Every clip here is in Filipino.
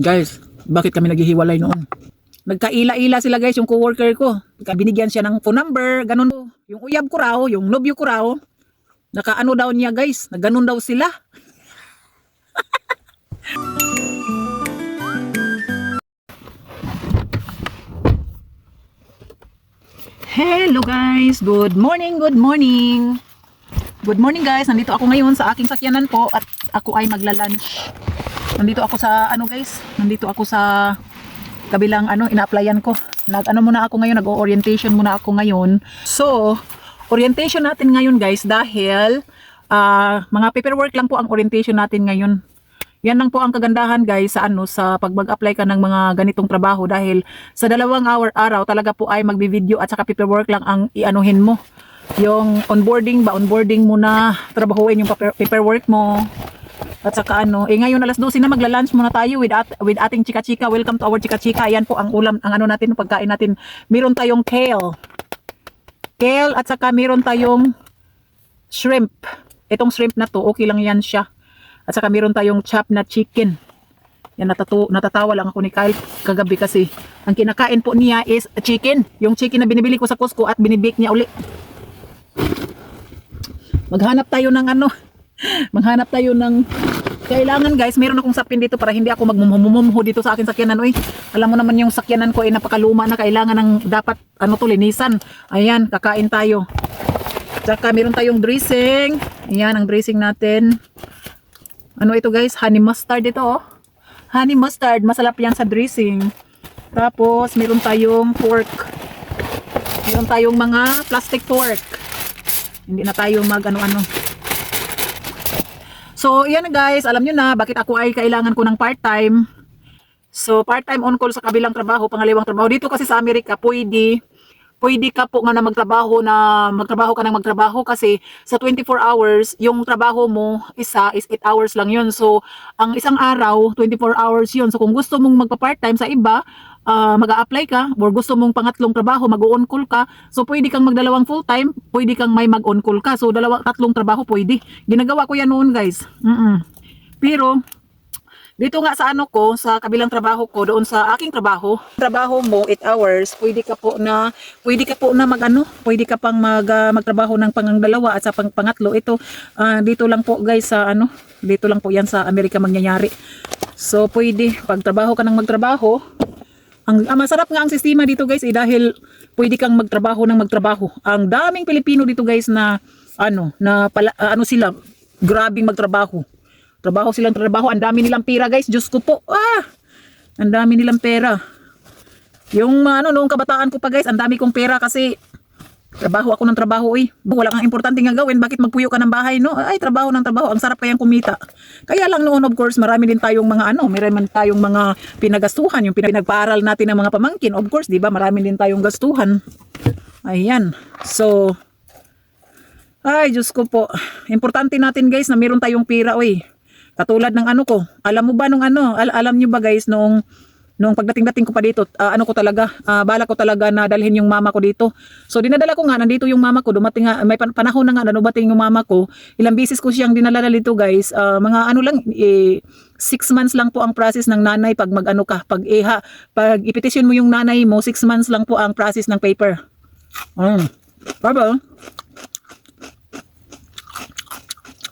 Guys, bakit kami naghihiwalay noon? Nagkaila-ila sila guys, yung coworker ko. Binigyan siya ng phone number, ganun. Yung uyab ko raw, yung nobyo ko raw, nakaano daw niya guys, naganon daw sila. Hello guys, good morning, good morning. Good morning guys, nandito ako ngayon sa aking sakyanan po at ako ay magla-lunch. Nandito ako sa ano guys, nandito ako sa kabilang ano ina-applyan ko. Nag ano muna ako ngayon, nag-orientation muna ako ngayon. So, orientation natin ngayon guys dahil ah, mga paperwork lang po ang orientation natin ngayon. Yan lang po ang kagandahan guys sa ano sa pag mag-apply ka ng mga ganitong trabaho dahil sa dalawang hour araw talaga po ay magbi-video at saka paperwork lang ang ianuhin mo. Yung onboarding ba, onboarding mo na trabahuin yung paper- paperwork mo. At saka ano, eh ngayon alas 12 na magla-lunch muna tayo with, at, with ating chika-chika. Welcome to our chika-chika. Yan po ang ulam, ang ano natin, pagkain natin. Meron tayong kale. Kale at saka meron tayong shrimp. Itong shrimp na to, okay lang yan siya. At saka meron tayong chop na chicken. Yan natatu natatawa lang ako ni Kyle kagabi kasi ang kinakain po niya is chicken. Yung chicken na binibili ko sa Costco at binibake niya uli. Maghanap tayo ng ano. Maghanap tayo ng kailangan guys, meron akong sapin dito para hindi ako magmumumumho dito sa akin sakyanan. Uy, alam mo naman yung sakyanan ko ay napakaluma na kailangan ng dapat ano to linisan. Ayan, kakain tayo. Tsaka meron tayong dressing. Ayan ang dressing natin. Ano ito guys? Honey mustard ito oh. Honey mustard. Masarap yan sa dressing. Tapos meron tayong pork. Meron tayong mga plastic pork. Hindi na tayo mag ano-ano. So, yan guys. Alam nyo na bakit ako ay kailangan ko ng part-time. So, part-time on call sa kabilang trabaho, pangalawang trabaho. Dito kasi sa Amerika, pwede pwede ka po nga na magtrabaho na magtrabaho ka ng magtrabaho kasi sa 24 hours, yung trabaho mo isa is 8 hours lang yun. So, ang isang araw, 24 hours yun. So, kung gusto mong magpa-part-time sa iba, ah, mag-a-apply ka or gusto mong pangatlong trabaho, mag-on call ka, so pwede kang magdalawang full-time, pwede kang may mag-on call ka. So, dalawa, tatlong trabaho pwede. Ginagawa ko yan noon, guys. Mm-mm. Pero, dito nga sa ano ko, sa kabilang trabaho ko, doon sa aking trabaho, trabaho mo 8 hours, pwede ka po na pwede ka po na magano, pwede ka pang mag ah, magtrabaho ng pangang at sa pang pangatlo. Ito ah, dito lang po guys sa ano, dito lang po 'yan sa Amerika mangyayari. So pwede pagtrabaho ka ng magtrabaho. Ang ah, masarap nga ang sistema dito guys eh, dahil pwede kang magtrabaho ng magtrabaho. Ang daming Pilipino dito guys na ano, na pala, ah, ano sila, grabing magtrabaho. Trabaho silang trabaho. Ang dami nilang pera guys. Diyos ko po. Ah! Ang dami nilang pera. Yung ano, noong kabataan ko pa guys, ang dami kong pera kasi trabaho ako ng trabaho eh. Wala kang importante nga gawin. Bakit magpuyo ka ng bahay, no? Ay, trabaho ng trabaho. Ang sarap kayang kumita. Kaya lang noon, of course, marami din tayong mga ano, marami tayong mga pinagastuhan. Yung pinagpaaral natin ng mga pamangkin. Of course, di ba? Marami din tayong gastuhan. Ayan. So, ay, Diyos ko po. Importante natin guys na meron tayong pira, oy. Katulad ng ano ko. Alam mo ba nung ano? Al- alam nyo ba guys nung nung pagdating-dating ko pa dito, ah, ano ko talaga, ah, bala ko talaga na dalhin yung mama ko dito. So dinadala ko nga, nandito yung mama ko, dumating nga, may pan- panahon na nga na dumating yung mama ko. Ilang bisis ko siyang dinala dito guys. Ah, mga ano lang, eh, six months lang po ang process ng nanay pag mag-ano ka, pag iha, pag ipetisyon mo yung nanay mo, six months lang po ang process ng paper. Mm. Baba.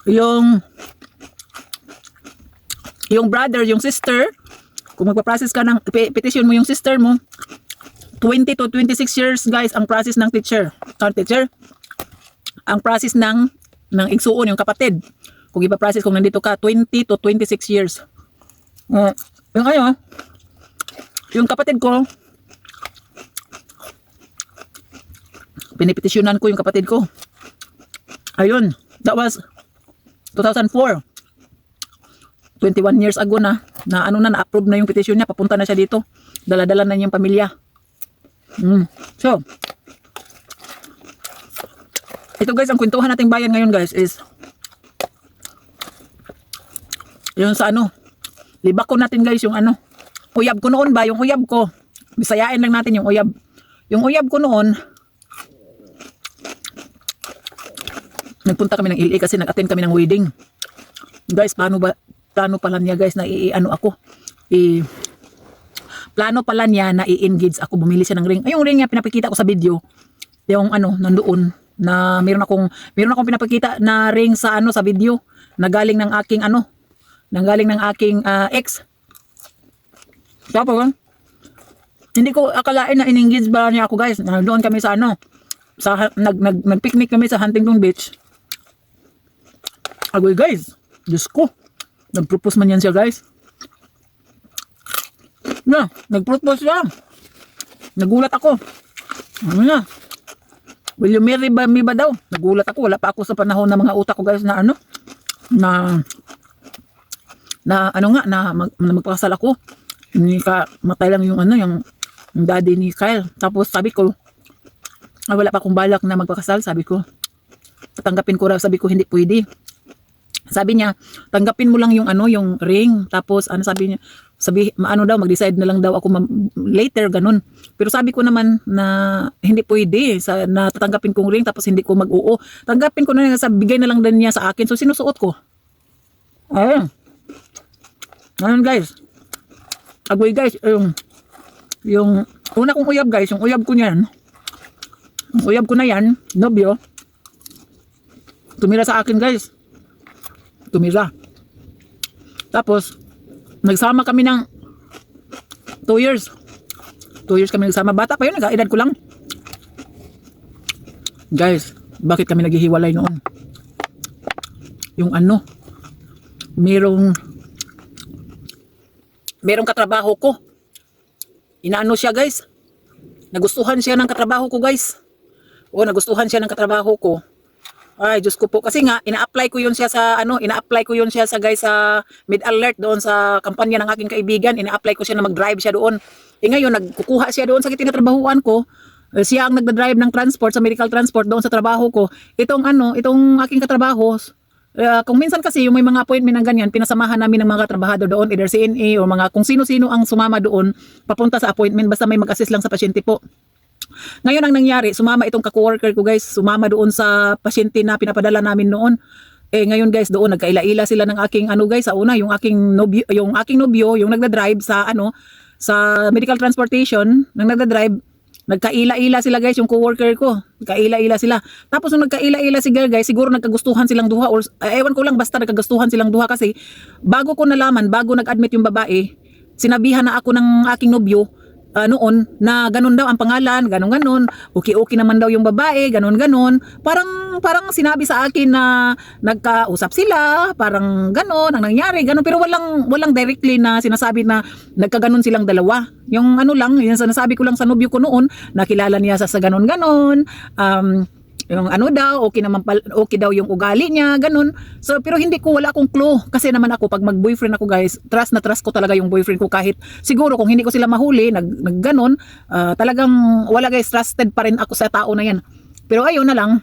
Yung yung brother, yung sister, kung magpa-process ka ng pe- petition mo yung sister mo, 20 to 26 years guys ang process ng teacher. Ang teacher, ang process ng ng igsuon yung kapatid. Kung ipa-process kung nandito ka 20 to 26 years. Uh, yung ano, yung kapatid ko, pinipetisyonan ko yung kapatid ko. Ayun, that was 2004. 21 years ago na, na ano na, na-approve na yung petition niya, papunta na siya dito. Dala-dala na niyang pamilya. Mm. So, ito guys, ang kwentuhan nating bayan ngayon guys is yung sa ano, libak ko natin guys yung ano, uyab ko noon ba, yung uyab ko, bisayain lang natin yung uyab. Yung uyab ko noon, nagpunta kami ng LA kasi nag-attend kami ng wedding. Guys, paano ba plano pala niya guys na i-ano ako. I plano pala niya na i-engage ako bumili siya ng ring. Ay, yung ring niya pinapakita ko sa video. Yung ano, nandoon na meron akong meron akong pinapakita na ring sa ano sa video na galing ng aking ano, nang galing ng aking ah, ex. Tapos, hindi ko akalain na in-engage ba niya ako guys. Nandoon kami sa ano, sa ha- nag, nag, nag-picnic kami sa Huntington Beach. Agoy guys, Diyos ko. Nag-propose man yan siya guys. Na, nag-propose siya. Nagulat ako. Ano na? Will you marry ba, me ba daw? Nagulat ako. Wala pa ako sa panahon ng mga utak ko guys na ano, na na ano nga na, mag, na magpakasal ako hindi ka matay lang yung ano yung, yung daddy ni Kyle tapos sabi ko ah, wala pa akong balak na magpakasal sabi ko tatanggapin ko raw sabi ko hindi pwede sabi niya tanggapin mo lang yung ano yung ring. Tapos ano sabi niya sabi maano daw mag-decide na lang daw ako later ganun. Pero sabi ko naman na hindi pwede sa na tatanggapin kong ring tapos hindi ko mag-oo. Tanggapin ko na lang sa bigay na lang din niya sa akin. So sinusuot ko. Ayun Ngayon guys, agoy guys, yung, yung una kong uyab guys, yung uyab ko niyan, yung uyab ko na yan, nobyo, tumira sa akin guys. Tumira. Tapos, nagsama kami ng 2 years. 2 years kami nagsama. Bata pa yun, nag-edad ko lang. Guys, bakit kami naghihiwalay noon? Yung ano, merong merong katrabaho ko. Inaano siya guys. Nagustuhan siya ng katrabaho ko guys. O nagustuhan siya ng katrabaho ko. Ay, Diyos ko po. Kasi nga, ina-apply ko yun siya sa, ano, ina-apply ko yun siya sa guys sa mid-alert doon sa kampanya ng aking kaibigan. Ina-apply ko siya na mag-drive siya doon. E ngayon, nagkukuha siya doon sa tinatrabahuan ko. Eh, Siya ang nagda-drive ng transport sa medical transport doon sa trabaho ko. Itong ano, itong aking katrabaho, Uh, kung minsan kasi yung may mga appointment ng ganyan, pinasamahan namin ng mga trabahado doon, either CNA o mga kung sino-sino ang sumama doon, papunta sa appointment, basta may mag-assist lang sa pasyente po. Ngayon ang nangyari, sumama itong ka-worker ko guys, sumama doon sa pasyente na pinapadala namin noon. Eh ngayon guys, doon nagkaila-ila sila ng aking ano guys, sa una yung aking nobyo, yung aking nobyo, yung nagda-drive sa ano sa medical transportation, nang nagda-drive, nagkaila-ila sila guys, yung co-worker ko. Nagkaila-ila sila. Tapos nung nagkaila-ila si girl guys, siguro nagkagustuhan silang duha or eh, ewan ko lang basta nagkagustuhan silang duha kasi bago ko nalaman, bago nag-admit yung babae, sinabihan na ako ng aking nobyo ah, noon na ganun daw ang pangalan, ganun ganun. Okay-okay naman daw yung babae, ganun ganun. Parang parang sinabi sa akin na nagkausap sila, parang ganun ang nangyari, ganun pero walang walang directly na sinasabi na nagkaganon silang dalawa. Yung ano lang, yung sinasabi ko lang sa nobyo ko noon, nakilala niya sa sa ganun ganun. Um, yung ano daw, okay naman pal- okay daw yung ugali niya, ganun. So, pero hindi ko, wala akong clue. Kasi naman ako, pag mag-boyfriend ako guys, trust na trust ko talaga yung boyfriend ko kahit siguro kung hindi ko sila mahuli, nag, nag ganun, ah, talagang wala guys, trusted pa rin ako sa tao na yan. Pero ayun na lang,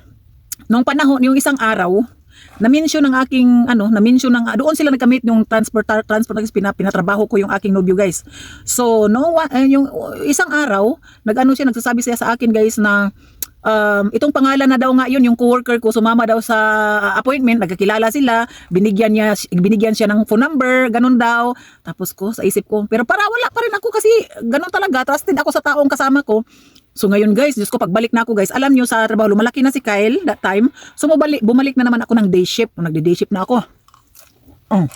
nung panahon, yung isang araw, na-mention ng aking ano, na-mention ng doon sila nagkamit yung transport transport nag pina, pinatrabaho ko yung aking nobyo guys. So no eh, yung isang araw, nag-ano siya nagsasabi siya sa akin guys na um, itong pangalan na daw nga yun, yung coworker ko sumama daw sa appointment, nagkakilala sila, binigyan niya binigyan siya ng phone number, ganun daw. Tapos ko sa isip ko, pero para wala pa rin ako kasi ganun talaga, trusted ako sa taong kasama ko. So ngayon guys, Diyos ko, pagbalik na ako guys, alam nyo sa trabaho, lumalaki na si Kyle that time. So bumalik, bumalik na naman ako ng day shift. Nagde-day shift na ako. Oh.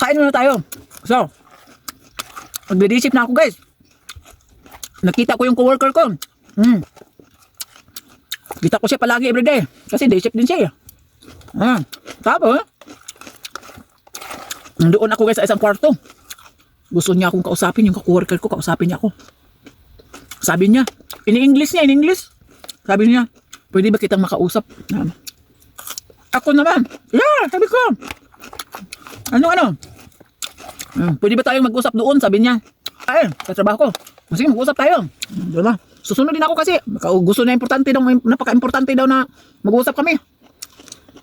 Kain muna tayo. So, nagde-day shift na ako guys. Nakita ko yung coworker ko. Hmm. Kita ko siya palagi everyday. Kasi day shift din siya. eh. Ah. Tapos, nandoon ako guys sa isang kwarto. Gusto niya akong kausapin, yung coworker ko, kausapin niya ako. Sabi niya, in English niya, in English. Sabi niya, pwede ba kitang makausap? Ah. Ako naman, yeah, sabi ko. Ano, ano? Hmm, pwede ba tayong mag-usap doon? Sabi niya. Ay, sa trabaho ko. Sige, mag-usap tayo. Diba? Susunod din ako kasi. Gusto na importante daw, napaka-importante daw na mag-usap kami.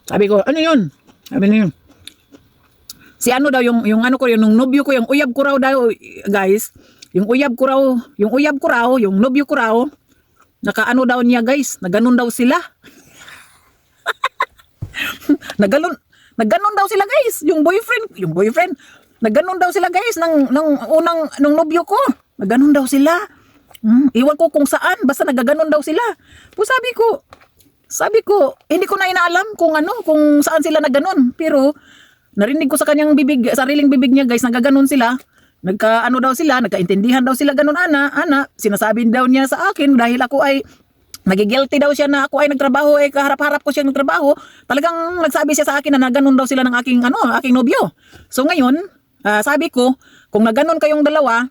Sabi ko, ano yun? Sabi niya, si ano daw yung yung ano ko yung nobyo ko yung uyab ko raw daw guys yung uyab ko raw yung uyab ko raw yung nobyo ko raw nakaano daw niya guys naganon daw sila naganon Nagganon daw sila guys. Yung boyfriend, yung boyfriend, nagganon daw sila guys ng, ng unang, nung nobyo ko. Nagganon daw sila. Hmm, iwan ko kung saan, basta nagaganon daw sila. Po sabi ko, sabi ko, hindi ko na inaalam kung ano, kung saan sila nagganon. Pero, narinig ko sa kanyang bibig, sariling bibig niya guys, nagaganon sila. Nagka ano daw sila, nagkaintindihan daw sila ganon ana, ana. Sinasabi daw niya sa akin dahil ako ay nagigilty daw siya na ako ay nagtrabaho eh kaharap-harap ko siya nagtrabaho. Talagang nagsabi siya sa akin na naganon daw sila ng aking ano, aking nobyo. So ngayon, ah, sabi ko, kung naganon kayong dalawa,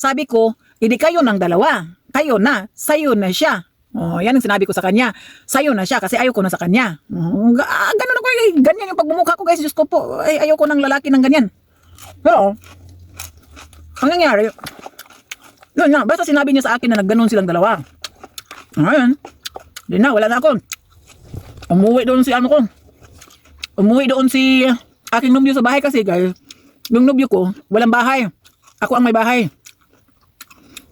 sabi ko, hindi kayo ng dalawa. Kayo na, sayo na siya. Oh, yan ang sinabi ko sa kanya. Sayo na siya kasi ayaw ko na sa kanya. Oh, ah, ganun ako, eh, ganyan yung pagmumukha ko guys. Diyos ko po, ay, ayaw ko ng lalaki ng ganyan. Pero, ang nangyari, yun nga, basta sinabi niya sa akin na nagganon silang dalawa. Ngayon, di na, wala na ako. Umuwi doon si ano ko. Umuwi doon si aking nobyo sa bahay kasi guys. Yung nobyo ko, walang bahay. Ako ang may bahay.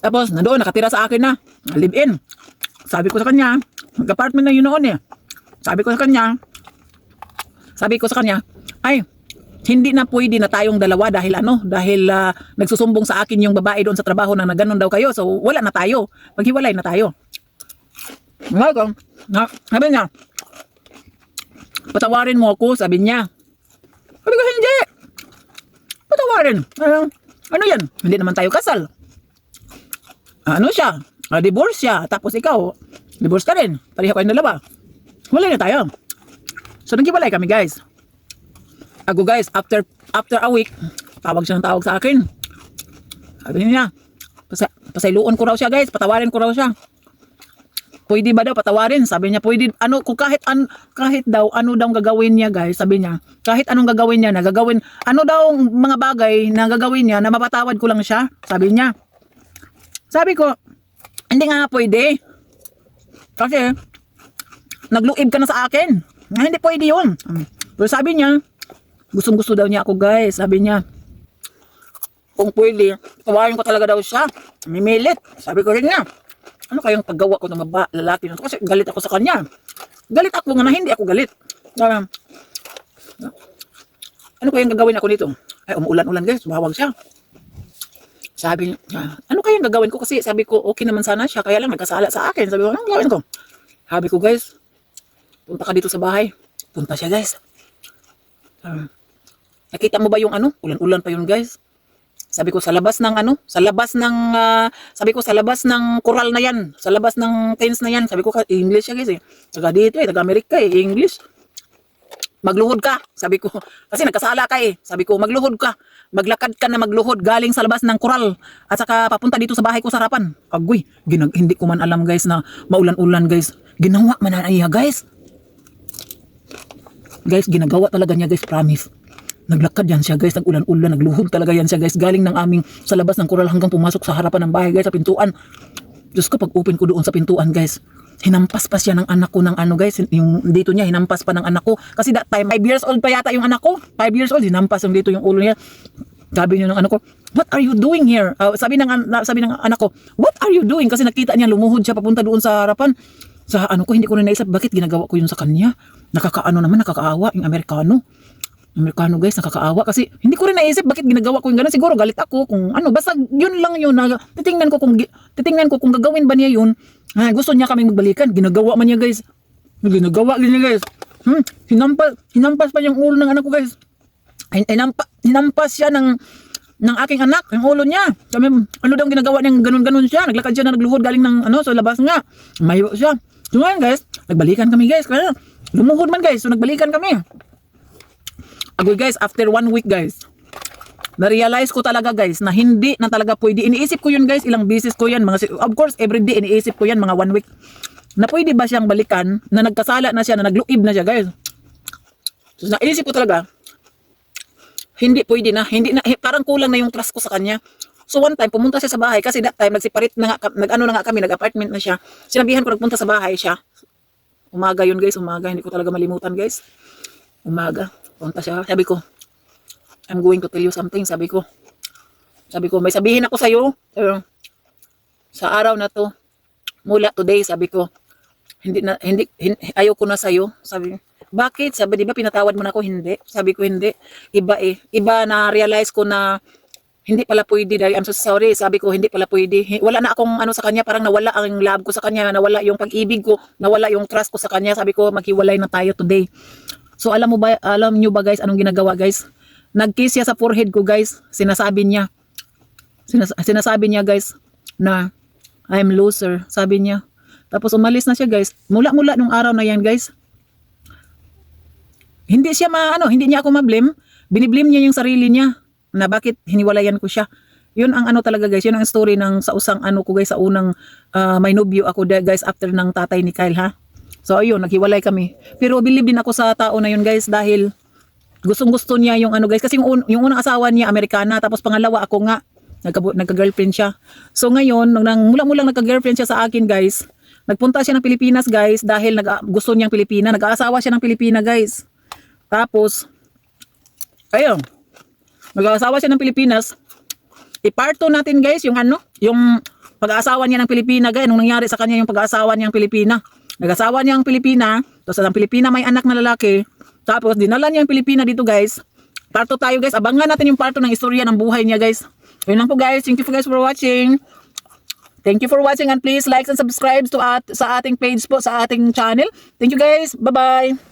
Tapos, nandoon, nakatira sa akin na. Live-in. Sabi ko sa kanya, mag-apartment na yun noon eh. Sabi ko sa kanya, sabi ko sa kanya, ay, hindi na pwede na tayong dalawa dahil ano, dahil ah, nagsusumbong sa akin yung babae doon sa trabaho na naganon daw kayo. So, wala na tayo. Maghiwalay na tayo. Ngayon na, sabi niya, patawarin mo ako, sabi niya. Sabi ko, hindi. Patawarin. Ah, ano yan? Hindi naman tayo kasal. Ah, ano siya? Ah, divorce siya. Tapos ikaw, divorce ka rin. Pareho kayong dalawa. Wala na tayo. So, naghiwalay kami, guys. Ako, guys, after after a week, tawag siya ng tawag sa akin. Sabi niya, pasa, pasailuon ko raw siya, guys. Patawarin ko raw siya. Pwede ba daw patawarin? Sabi niya, pwede, ano, kung kahit, an, kahit daw, ano daw gagawin niya, guys, sabi niya, kahit anong gagawin niya, na gagawin, ano daw mga bagay na gagawin niya, na mapatawad ko lang siya, sabi niya. Sabi ko, hindi nga pwede. Kasi, nagluib ka na sa akin. Nga, hindi pwede yun. Pero sabi niya, gustong gusto daw niya ako, guys. Sabi niya, kung pwede, tawarin ko talaga daw siya. Mimilit. Sabi ko rin niya, ano kayang paggawa ko ng baba, lalaki na? Kasi galit ako sa kanya. Galit ako nga na hindi ako galit. Ah, ano kayang gagawin ako dito? Ay, umuulan-ulan guys, tumawag siya. Sabi niya, ano kayang gagawin ko? Kasi sabi ko, okay naman sana siya, kaya lang nagkasala sa akin. Sabi ko, anong gagawin ko? Sabi ko, guys, punta ka dito sa bahay. Punta siya, guys. Ah, nakita mo ba yung ano? Ulan-ulan pa yun, guys. Sabi ko sa labas ng ano, sa labas ng ah, sabi ko sa labas ng koral na yan, sa labas ng tents na yan. Sabi ko English siya guys eh. Taga dito eh, taga Amerika eh, English. Magluhod ka, sabi ko. Kasi nagkasala ka eh. Sabi ko, magluhod ka. Maglakad ka na magluhod galing sa labas ng koral at saka papunta dito sa bahay ko sa harapan. Agoy, ginag hindi ko man alam guys na maulan-ulan guys. Ginawa man na iya guys. Guys, ginagawa talaga niya guys, promise. Naglakad yan siya guys, nag-ulan-ulan, nagluhod talaga yan siya guys. Galing ng aming sa labas ng koral hanggang pumasok sa harapan ng bahay guys, sa pintuan. Diyos ko, pag open ko doon sa pintuan guys, hinampas pa siya ng anak ko ng ano guys, yung dito niya, hinampas pa ng anak ko. Kasi that time, 5 years old pa yata yung anak ko. 5 years old, hinampas yung dito yung ulo niya. Sabi niya ng anak ko, what are you doing here? Ah, sabi ng sabi ng anak ko, what are you doing? Kasi nakita niya lumuhod siya papunta doon sa harapan. Sa ano ko, hindi ko na naisip, bakit ginagawa ko yun sa kanya? Nakakaano naman, nakakaawa, yung Amerikano. Amerikano guys, nakakaawa kasi hindi ko rin naisip bakit ginagawa ko yung gano'n. Siguro galit ako kung ano, basta yun lang yun. Na, titingnan ko kung, titingnan ko kung gagawin ba niya yun. Ah, gusto niya kaming magbalikan. Ginagawa man niya guys. Ginagawa niya guys. Hmm, hinampas, hinampas pa yung ulo ng anak ko guys. Hin- Hinampa, hinampas siya ng ng aking anak, yung ulo niya. Sabi, ano daw ginagawa niya, ganun-ganun siya. Naglakad siya na nagluhod galing ng ano, sa labas nga. Mayo siya. So ngayon guys, nagbalikan kami guys. Kaya lumuhod man guys, so nagbalikan kami. Agoy guys, after one week guys, na-realize ko talaga guys na hindi na talaga pwede. Iniisip ko yun guys, ilang beses ko yan. Mga, of course, everyday iniisip ko yan, mga one week. Na pwede ba siyang balikan, na nagkasala na siya, na nagluib na siya guys. So, naisip ko talaga, hindi pwede na, hindi na, parang kulang na yung trust ko sa kanya. So one time, pumunta siya sa bahay kasi that time, nagseparate na nga, nag-ano na nga kami, nag-apartment na siya. Sinabihan ko, nagpunta sa bahay siya. Umaga yun guys, umaga, hindi ko talaga malimutan guys. Umaga, punta siya. Sabi ko, I'm going to tell you something, sabi ko. Sabi ko, may sabihin ako sa'yo. Sabi sa araw na to, mula today, sabi ko, hindi na, hindi, hin- ayoko na sa'yo. Sabi, bakit? Sabi, di ba pinatawad mo na ako? Hindi. Sabi ko, hindi. Iba eh. Iba na realize ko na hindi pala pwede dahil I'm so sorry. Sabi ko, hindi pala pwede. Wala na akong ano sa kanya, parang nawala ang love ko sa kanya, nawala yung pag-ibig ko, nawala yung trust ko sa kanya. Sabi ko, maghiwalay na tayo today. So alam mo ba, alam nyo ba guys, anong ginagawa guys? Nag-kiss siya sa forehead ko guys. Sinasabi niya, sinas- sinasabi niya guys na I'm loser, sabi niya. Tapos umalis na siya guys. Mula-mula nung araw na yan guys, hindi siya ma, ano, hindi niya ako ma-blame. Biniblame niya yung sarili niya na bakit hiniwalayan ko siya. Yun ang ano talaga guys, yun ang story ng sa usang ano ko guys, sa unang ah, may nobyo ako da- guys after ng tatay ni Kyle ha. So ayun, naghiwalay kami. Pero believe din ako sa tao na yun guys dahil gustong gusto niya yung ano guys kasi yung, un- yung unang asawa niya Amerikana tapos pangalawa ako nga nagka, nagka-girlfriend siya. So ngayon nang mula-mula nagka-girlfriend siya sa akin guys, nagpunta siya ng Pilipinas guys dahil nag gusto niyang Pilipina, nag-aasawa siya ng Pilipina guys. Tapos ayun, nag-aasawa siya ng Pilipinas. I-part 2 natin guys yung ano, yung pag-aasawa niya ng Pilipina guys, nung nangyari sa kanya yung pag-aasawa niyang Pilipina. Nag-asawa niya ang Pilipina, tapos ang Pilipina may anak na lalaki, tapos dinala niya ang Pilipina dito guys. Parto tayo guys, abangan natin yung parto ng istorya ng buhay niya guys. Yun lang po guys, thank you for guys for watching. Thank you for watching and please like and subscribe to at, sa ating page po, sa ating channel. Thank you guys, bye-bye.